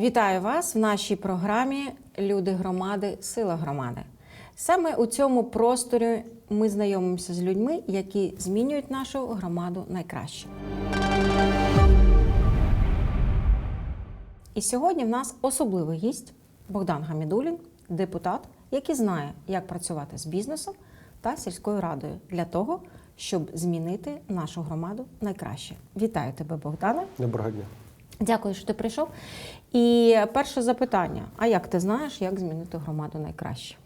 Вітаю вас в нашій програмі Люди громади, сила громади. Саме у цьому просторі ми знайомимося з людьми, які змінюють нашу громаду найкраще. І сьогодні в нас особливий гість Богдан Гамідулін, депутат, який знає, як працювати з бізнесом та сільською радою для того, щоб змінити нашу громаду найкраще. Вітаю тебе, Богдане. Доброго дня. Дякую, що ти прийшов. І перше запитання: а як ти знаєш, як змінити громаду найкраще?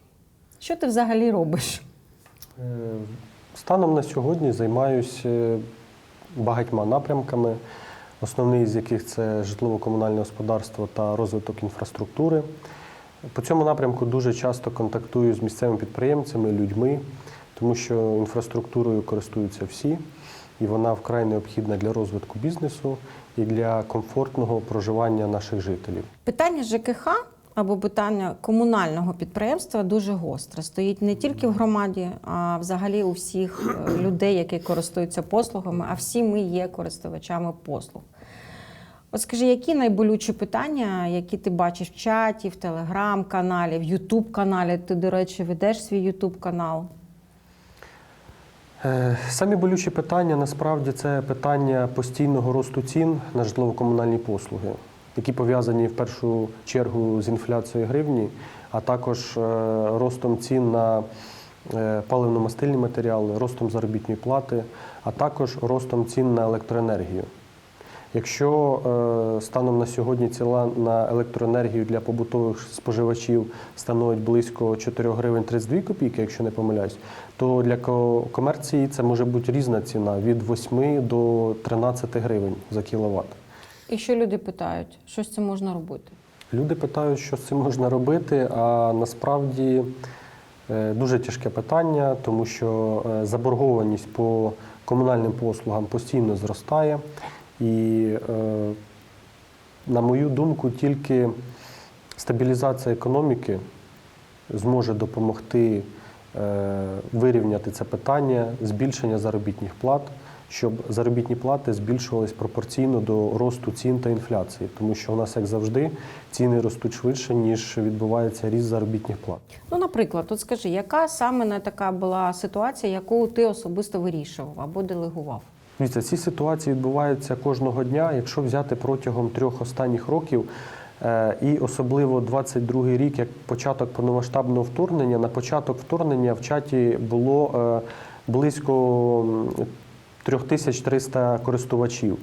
Що ти взагалі робиш? Е, Станом на сьогодні займаюся багатьма напрямками, основний з яких це житлово-комунальне господарство та розвиток інфраструктури. По цьому напрямку дуже часто контактую з місцевими підприємцями, людьми, тому що інфраструктурою користуються всі, і вона вкрай необхідна для розвитку бізнесу і для комфортного проживання наших жителів. Питання ЖКХ або питання комунального підприємства дуже гостре. Стоїть не тільки в громаді, а взагалі у всіх е, людей, які користуються послугами, а всі ми є користувачами послуг. От скажи, які найболючі питання, які ти бачиш в чаті, в телеграм-каналі, в Ютуб-каналі? Ти, до речі, ведеш свій Ютуб-канал. Е, Самі болючі питання насправді це питання постійного росту цін на житлово-комунальні послуги, які пов'язані в першу чергу з інфляцією гривні, а також е, ростом цін на е, паливно-мастильні матеріали, ростом заробітної плати, а також ростом цін на електроенергію. Якщо е, станом на сьогодні ціна на електроенергію для побутових споживачів становить близько 4 гривень 32 копійки, якщо не помиляюсь, то для комерції це може бути різна ціна від 8 до 13 гривень за кіловат. І що люди питають, що з цим можна робити? Люди питають, що з цим можна робити, а насправді е, дуже тяжке питання, тому що е, заборгованість по комунальним послугам постійно зростає. І, е, на мою думку, тільки стабілізація економіки зможе допомогти е, вирівняти це питання збільшення заробітних плат, щоб заробітні плати збільшувались пропорційно до росту цін та інфляції, тому що у нас, як завжди, ціни ростуть швидше, ніж відбувається ріст заробітних плат. Ну, наприклад, от скажи, яка саме не така була ситуація, яку ти особисто вирішував або делегував? Дивіться, ці ситуації відбуваються кожного дня. Якщо взяти протягом трьох останніх років, е, і особливо 22-й рік, як початок повномасштабного вторгнення, на початок вторгнення в чаті було е, близько 3300 користувачів.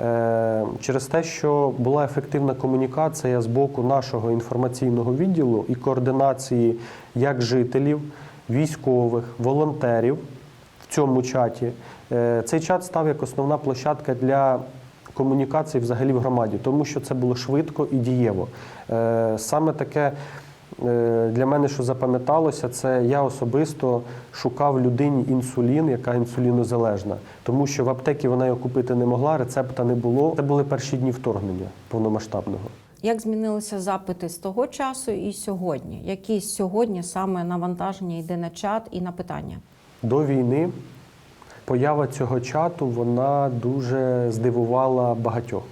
Е, Через те, що була ефективна комунікація з боку нашого інформаційного відділу і координації як жителів, військових, волонтерів цьому чаті. Е, Цей чат став як основна площадка для комунікації взагалі в громаді, тому що це було швидко і дієво. Е, Саме таке е, для мене, що запам'яталося, це я особисто шукав людині інсулін, яка інсулінозалежна, тому що в аптекі вона його купити не могла, рецепта не було. Це були перші дні вторгнення повномасштабного. Як змінилися запити з того часу і сьогодні? Які сьогодні саме навантаження йде на чат і на питання? До війни поява цього чату вона дуже здивувала багатьох.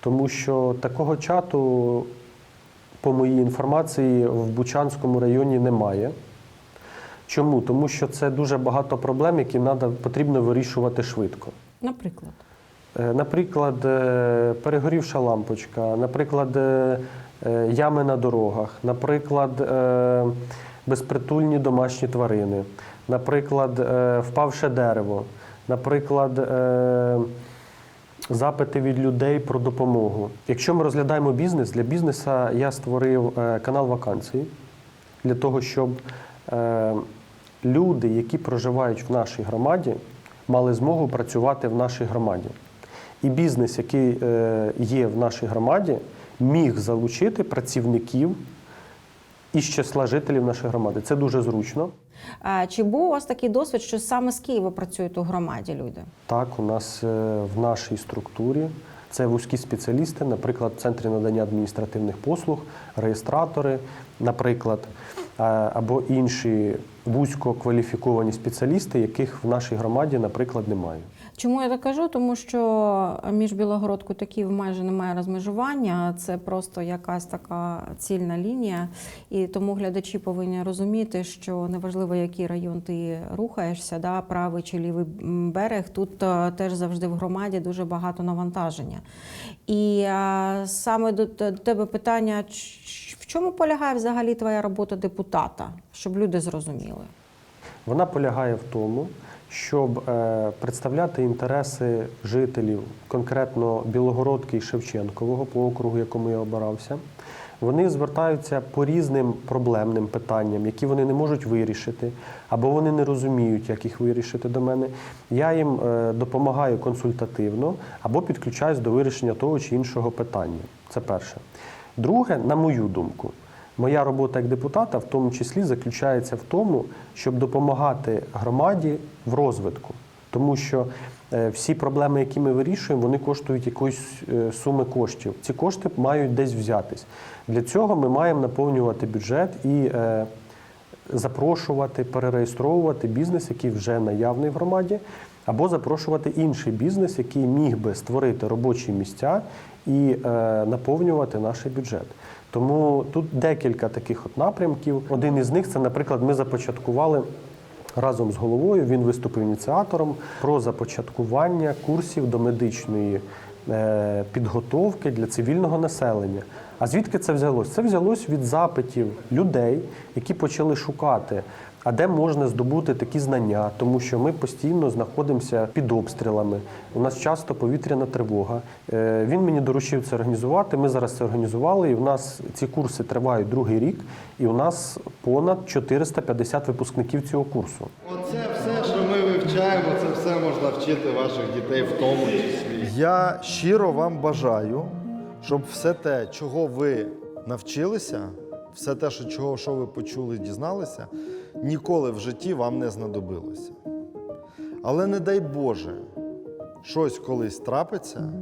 Тому що такого чату, по моїй інформації, в Бучанському районі немає. Чому? Тому що це дуже багато проблем, які надо, потрібно вирішувати швидко. Наприклад, Е, Наприклад, е, перегорівша лампочка, наприклад, е, ями на дорогах, наприклад, безпритульні домашні тварини, наприклад, е, впавше дерево, наприклад, е, запити від людей про допомогу. Якщо ми розглядаємо бізнес, для бізнесу я створив е, канал вакансій для того, щоб люди, які проживають в нашій громаді, мали змогу працювати в нашій громаді. І бізнес, який є в нашій громаді, міг залучити працівників із числа жителів нашої громади. Це дуже зручно. Чи був у вас такий досвід, що саме з Києва працюють у громаді люди? Так, у нас е, в нашій структурі це вузькі спеціалісти, наприклад, в центрі надання адміністративних послуг, реєстратори, наприклад, або інші вузько кваліфіковані спеціалісти, яких в нашій громаді, наприклад, немає. Чому я так кажу? Тому що між Білогородку та Київ майже немає розмежування. Це просто якась така цільна лінія. І тому глядачі повинні розуміти, що неважливо, який район ти рухаєшся, да, правий чи лівий берег, тут е, теж завжди в громаді дуже багато навантаження. І е, саме до тебе питання: в чому полягає взагалі твоя робота депутата, щоб люди зрозуміли? Вона полягає в тому, щоб е, представляти інтереси жителів, конкретно Білогородки і Шевченкового по округу, якому я обирався. Вони звертаються по різним проблемним питанням, які вони не можуть вирішити, або вони не розуміють, як їх вирішити до мене. Я їм е, допомагаю консультативно або підключаюсь до вирішення того чи іншого питання. Це перше. Друге, на мою думку, Моя робота як депутата в тому числі заключається в тому, щоб допомагати громаді в розвитку, тому що е, всі проблеми, які ми вирішуємо, вони коштують якоїсь е, суми коштів. Ці кошти мають десь взятись. Для цього ми маємо наповнювати бюджет і е, запрошувати, перереєстровувати бізнес, який вже наявний в громаді, або запрошувати інший бізнес, який міг би створити робочі місця і наповнювати наш бюджет. Тому тут декілька таких от напрямків. Один із них це, наприклад, ми започаткували. Разом з головою він виступив ініціатором про започаткування курсів до медичної е, підготовки для цивільного населення. А звідки це взялось? Це взялось від запитів людей, які почали шукати, а де можна здобути такі знання, тому що ми постійно знаходимося під обстрілами. У нас часто повітряна тривога. Е, Він мені доручив це організувати. Ми зараз це організували, і в нас ці курси тривають другий рік, і у нас понад 450 випускників цього курсу. Оце все, що ми вивчаємо, це все можна вчити ваших дітей в тому числі. Я щиро вам бажаю, щоб все те, чого ви навчилися, все те, що, чого, що ви почули, дізналися, ніколи в житті вам не знадобилося. Але не дай Боже, щось колись трапиться,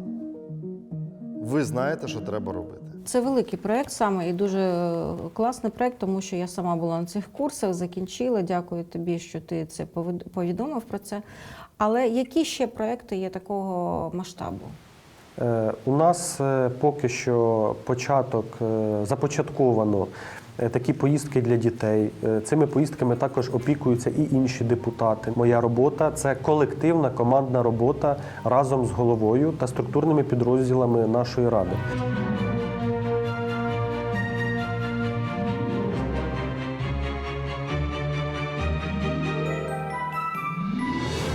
ви знаєте, що треба робити. Це великий проект саме і дуже е, класний проект, тому що я сама була на цих курсах, закінчила. Дякую тобі, що ти це повідомив про це. Але які ще проекти є такого масштабу? Е, У нас е, поки що початок започатковано такі поїздки для дітей. Е, Цими поїздками також опікуються і інші депутати. Моя робота це колективна командна робота разом з головою та структурними підрозділами нашої ради.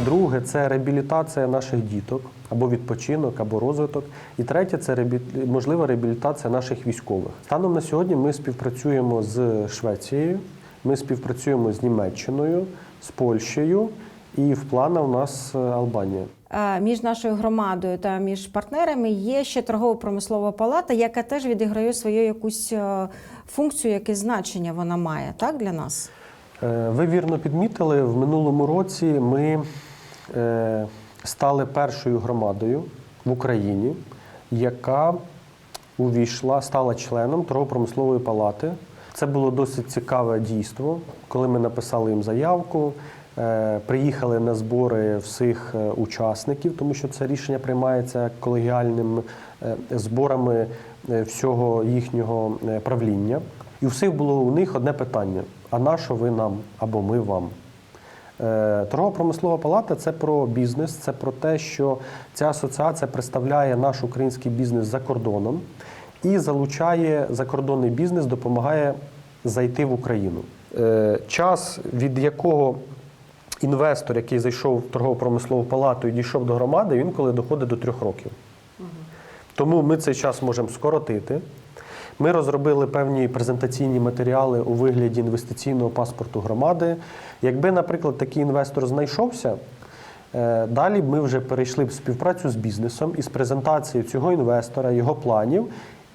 Друге це реабілітація наших діток або відпочинок, або розвиток. І третє це можлива реабілітація наших військових. Станом на сьогодні ми співпрацюємо з Швецією, ми співпрацюємо з Німеччиною, з Польщею, і в планах у нас е, Албанія. Е, Між нашою громадою та між партнерами є ще торгово-промислова палата, яка теж відіграє свою якусь е, функцію, яке значення вона має так для нас. Ви вірно підмітили, в минулому році ми стали першою громадою в Україні, яка увійшла, стала членом торгово-промислової палати. Це було досить цікаве дійство, коли ми написали їм заявку. е, Приїхали на збори всіх е, учасників, тому що це рішення приймається колегіальним е, зборами е, всього їхнього е, правління. І у всіх було у них одне питання: а на що ви нам або ми вам? Е, Торгово-промислова палата це про бізнес, це про те, що ця асоціація представляє наш український бізнес за кордоном і залучає закордонний бізнес, допомагає зайти в Україну. Е, Час, від якого інвестор, який зайшов в торгово-промислову палату і дійшов до громади, він коли доходить до трьох років. Тому ми цей час можемо скоротити. Ми розробили певні презентаційні матеріали у вигляді інвестиційного паспорту громади. Якби, наприклад, такий інвестор знайшовся, е, далі б ми вже перейшли в співпрацю з бізнесом із презентацією цього інвестора, його планів,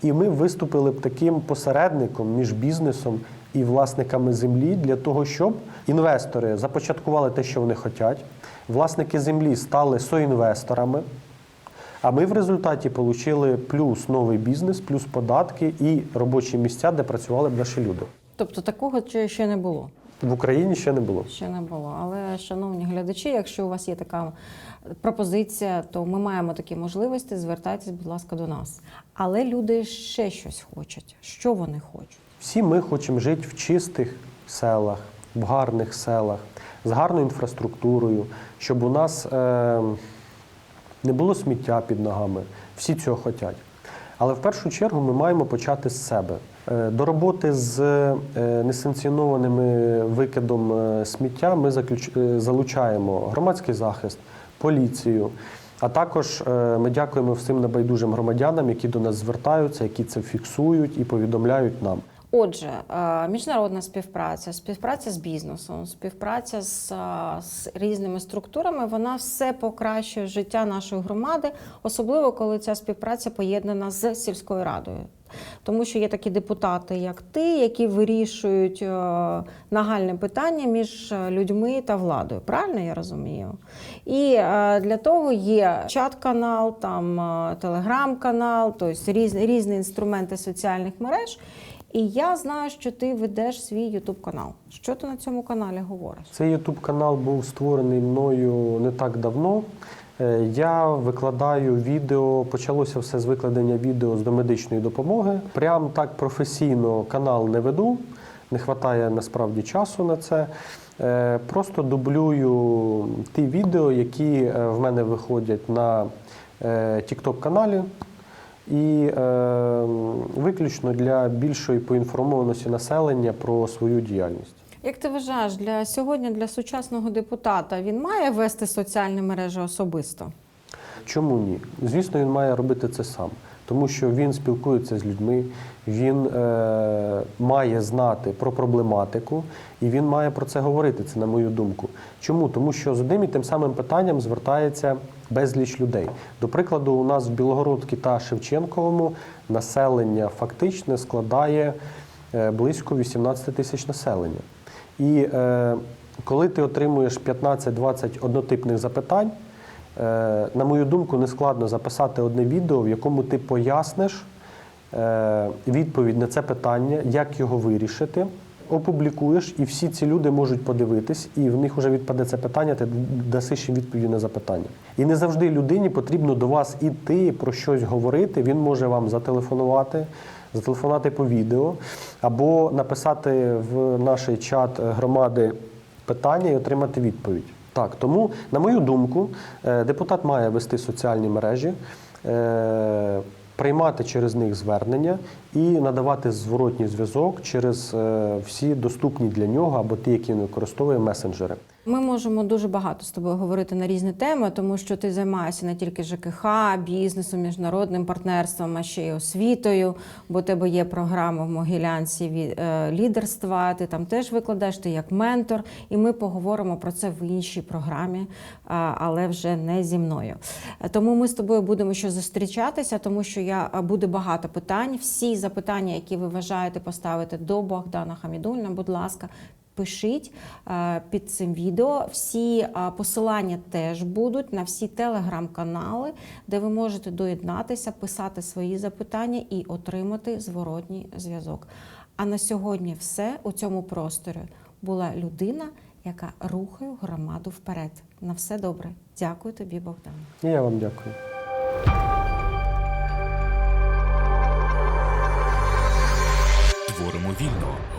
і ми виступили б таким посередником між бізнесом і власниками землі для того, щоб інвестори започаткували те, що вони хочуть, власники землі стали соінвесторами. А ми в результаті отримали плюс новий бізнес, плюс податки і робочі місця, де працювали б наші люди. Тобто такого ще не було. В Україні ще не було. Ще не було. Але, шановні глядачі, якщо у вас є така пропозиція, то ми маємо такі можливості. Звертайтесь, будь ласка, до нас. Але люди ще щось хочуть. Що вони хочуть? Всі ми хочемо жити в чистих селах, в гарних селах, з гарною інфраструктурою, щоб у нас е, не було сміття під ногами. Всі цього хочуть. Але в першу чергу ми маємо почати з себе. Е, До роботи з е, несанкціонованими викидом е, сміття ми залучаємо громадський захист, поліцію. А також ми дякуємо всім небайдужим громадянам, які до нас звертаються, які це фіксують і повідомляють нам. Отже, е, міжнародна співпраця, співпраця з бізнесом, співпраця з, е, з різними структурами, вона все покращує життя нашої громади, особливо коли ця співпраця поєднана з сільською радою. Тому що є такі депутати, як ти, які вирішують е, нагальне питання між людьми та владою. Правильно я розумію? І для того є чат-канал, там телеграм-канал, тобто різні, різні інструменти соціальних мереж. І я знаю, що ти ведеш свій Ютуб канал. Що ти на цьому каналі говориш? Цей YouTube канал був створений мною не так давно. Е, Я викладаю відео, почалося все з викладення відео з домедичної допомоги. Прям так професійно канал не веду, не вистачає насправді часу на це. Е, Просто дублюю ті відео, які е, в мене виходять на TikTok каналі. І е, виключно для більшої поінформованості населення про свою діяльність. Як ти вважаєш, для сьогодні для сучасного депутата він має вести соціальні мережі особисто? Чому ні? Звісно, він має робити це сам, тому що він спілкується з людьми, він е, має знати про проблематику і він має про це говорити. Це на мою думку. Чому? Тому що з одним і тим самим питанням звертається безліч людей. До прикладу, у нас в Білогородці та Шевченковому населення фактично складає е, близько 18 тисяч населення. І е, коли ти отримуєш 15-20 однотипних запитань. Е, На мою думку, не складно записати одне відео, в якому ти поясниш е, відповідь на це питання, як його вирішити, опублікуєш, і всі ці люди можуть подивитись, і в них вже відпаде це питання, ти дасиш їм відповіді на запитання. І не завжди людині потрібно до вас іти про щось говорити. Він може вам зателефонувати, зателефонувати по відео, або написати в наш чат громади питання і отримати відповідь. Так, тому, на мою думку, е, депутат має вести соціальні мережі, е, приймати через них звернення і надавати зворотній зв'язок через е, всі доступні для нього або ті, які він використовує месенджери. Ми можемо дуже багато з тобою говорити на різні теми, тому що ти займаєшся не тільки ЖКХ, бізнесом, міжнародним партнерством, а ще й освітою. Бо у тебе є програма в Могилянці е, лідерства. Ти там теж викладаєш ти як ментор, і ми поговоримо про це в іншій програмі, але вже не зі мною. Е, Тому ми з тобою будемо ще зустрічатися, тому що я буде багато питань. Всі запитання, які ви вважаєте поставити до Богдана Хамідульна, будь ласка, пишіть е, під цим відео. Всі е, посилання теж будуть на всі телеграм-канали, де ви можете доєднатися, писати свої запитання і отримати зворотній зв'язок. А на сьогодні все у цьому просторі була людина, яка рухає громаду вперед. На все добре. Дякую тобі, Богдан. Я вам дякую.